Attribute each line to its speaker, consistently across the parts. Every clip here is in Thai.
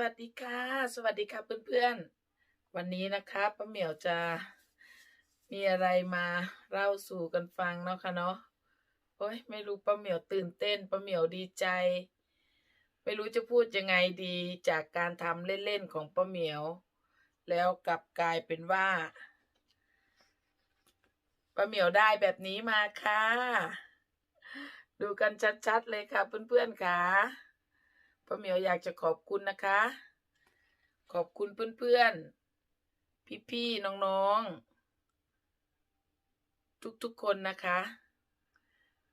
Speaker 1: วัสดีค่ะ สวัสดีค่ะเพื่อนๆ วันนี้นะคะป้าเหมียวจะมีอะไรมาเล่าสู่กันฟังเนาะค่ะเนาะโอ้ยไม่รู้ป้าเหมียวตื่นเต้นป้าเหมียวดีใจ ไม่รู้จะพูดยังไงดีจากการทำเล่นๆของป้าเหมียว แล้วกลับกลายเป็นว่าป้าเหมียวได้แบบนี้มาค่ะ ดูกันชัดๆเลยค่ะเพื่อนๆค่ะ ป้าเหมียวอยากจะขอบคุณนะคะ ขอบคุณเพื่อนๆ พี่ๆ น้องๆ ทุกๆ คนนะคะ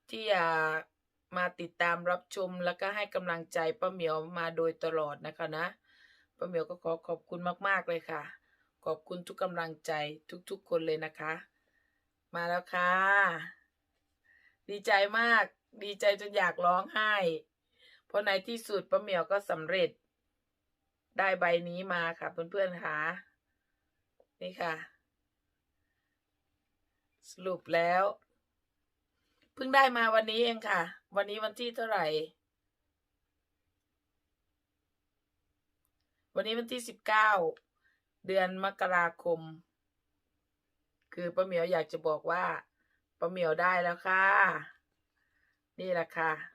Speaker 1: ที่อยากมาติดตามรับชมแล้วก็ให้กำลังใจป้าเหมียวมาโดยตลอดนะคะนะป้าเหมียวก็ขอขอบคุณมากๆเลยค่ะ ขอบคุณทุกกำลังใจทุกๆ คนเลยนะคะ มาแล้วค่ะ ดีใจมาก ดีใจจนอยากร้องไห้ พราะในที่สุดป้าเหมียวก็สำเร็จ ได้ใบนี้มาค่ะ เพื่อนๆค่ะนี่ค่ะ สรุปแล้ว เพิ่งได้มาวันนี้เองค่ะ วันนี้วันที่เท่าไหร่ วันนี้วันที่สิบเก้าเดือนมกราคม คือป้าเหมียวอยากจะบอกว่าป้าเหมียวได้แล้วค่ะ นี่แหละค่ะ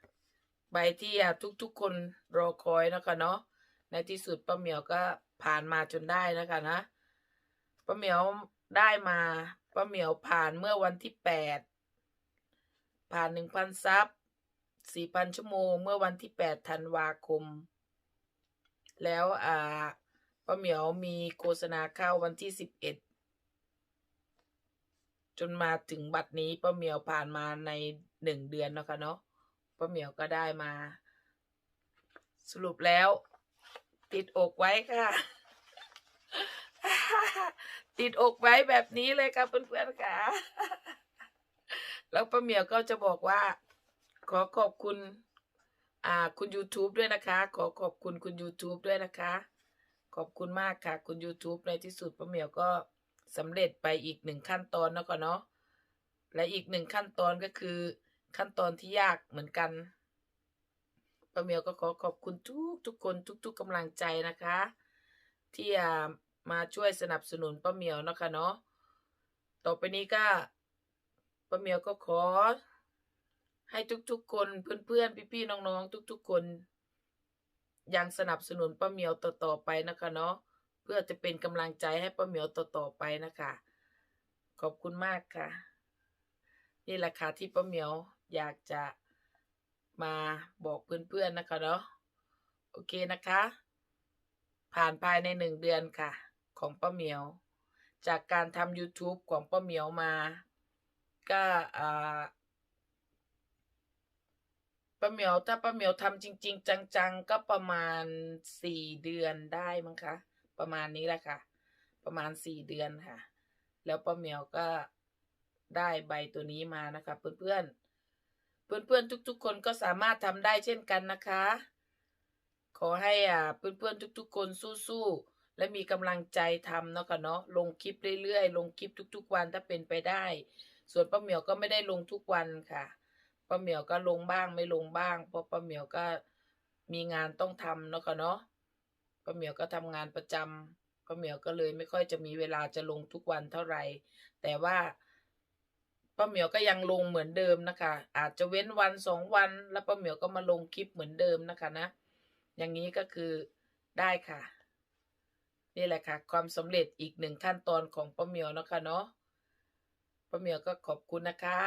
Speaker 1: ใบที่ทุกๆคนรอคอยนะคะเนาะในที่สุดป้าเหมียวก็ผ่านมาจนได้นะคะนะป้าเหมียวได้มาป้าเหมียวผ่านเมื่อวันที่แปดผ่านหนึ่งพันซับสี่พันชั่วโมง เมื่อวันที่แปดธันวาคม แล้วอ่าป้าเหมียวมีโฆษณาเข้าวันที่สิบเอ็ดจนมาถึงบัดนี้ป้าเหมียวผ่านมาในหนึ่งเดือนนะคะเนาะ ป้าเหมียวก็ได้มา สรุปแล้ว ติดอกไว้ค่ะ ติดอกไว้แบบนี้เลยค่ะเพื่อนๆค่ะ แล้วป้าเหมียวก็จะบอกว่า ขอขอบคุณ อ่าคุณ YouTube ด้วยนะคะ ขอขอบคุณคุณ YouTube ด้วยนะคะ ขอบคุณมากค่ะ คุณ YouTube ในที่สุดป้าเหมียวก็สำเร็จไปอีกหนึ่งขั้นตอนแล้วก็เนาะและอีกหนึ่งขั้นตอนก็คือ ขั้นตอนที่ยากเหมือนกันป้าเมียวก็ขอขอบคุณทุกทุกคนทุก ๆกำลังใจนะคะ ที่มาช่วยสนับสนุนป้าเมียวนะคะเนาะต่อไปนี้ก็ป้าเมียวก็ขอ ให้ทุกๆคนเพื่อนๆพี่ๆน้องๆทุก ๆ คนยังสนับสนุนป้าเมียวต่อๆไปนะคะเนาะเพื่อจะเป็นกำลังใจให้ป้าเมียวต่อๆไปนะคะ ขอบคุณมากค่ะ นี่แหละค่ะที่ป้าเหมียว อยากจะมาบอกเพื่อนๆนะคะเนาะโอเคนะคะ ผ่านภายในหนึ่งเดือนค่ะ ของป้าเหมียว จากการทำ YouTube ของป้าเหมียวมา ก็อ่าป้าเหมียวถ้าป้าเหมียวทำจริง ๆ จังๆ ก็ประมาณสี่เดือนได้มั้งคะ ประมาณนี้แหละค่ะ ประมาณสี่เดือนค่ะ แล้วป้าเหมียวก็ได้ใบตัวนี้มานะคะ เพื่อนๆ เพื่อนๆทุก ๆ คนก็สามารถทำได้เช่นกันนะคะ ขอให้อ่าเพื่อนๆทุก ๆ คนสู้ๆและมีกำลังใจทำเนาะค่ะเนาะลงคลิปเรื่อยๆ ลงคลิปทุก ๆ วันถ้าเป็นไปได้ ส่วนป้าเหมียวก็ไม่ได้ลงทุกวันค่ะป้าเหมียวก็ลงบ้างไม่ลงบ้าง เพราะป้าเหมียวก็มีงานต้องทำเนาะค่ะเนาะป้าเหมียวก็ทำงานประจำป้าเหมียวก็เลยไม่ค่อยจะมีเวลาจะลงทุกวันเท่าไหร่ แต่ว่า ป้าเหมียวก็ยังลงเหมือนเดิมนะคะ อาจจะเว้นวันสองวัน แล้วป้าเหมียวก็มาลงคลิปเหมือนเดิมนะคะนะ อย่างนี้ก็คือได้ค่ะ นี่แหละค่ะ ความสำเร็จอีกหนึ่งขั้นตอนของป้าเหมียวนะคะเนาะป้าเหมียวก็ขอบคุณนะคะ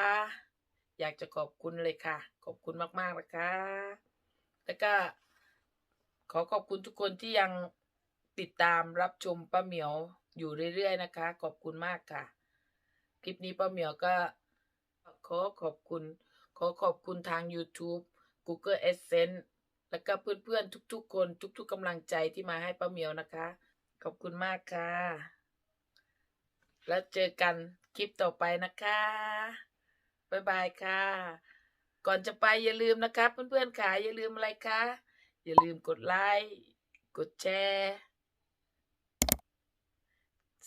Speaker 1: อยากจะขอบคุณเลยค่ะ ขอบคุณมากๆนะคะ แล้วก็ ขอขอบคุณทุกคนที่ยังติดตามรับชมป้าเหมียวอยู่เรื่อยๆนะคะ ขอบคุณมากค่ะ คลิปนี้ป้าเหมียวก็ อขอบคุณ ขอขอบคุณทาง YouTube Google Adsense แล้วก็เพื่อนๆทุกๆคน ทุก ๆกำลังใจที่มาให้ป้าเหมียวนะคะ ขอบคุณมากค่ะ แล้วเจอกันคลิปต่อไปนะคะ บ๊ายบายค่ะ ก่อนจะไปอย่าลืมนะคะเพื่อนๆค่ะอย่าลืมอะไรคะอย่าลืมกดไลค์กดแชร์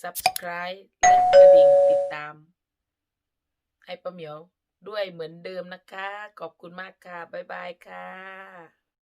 Speaker 1: Subscribe และกระดิ่งติดตาม ให้ป้าเหมียว ด้วยเหมือนเดิมนะคะ ขอบคุณมากค่ะ บ๊ายบายค่ะ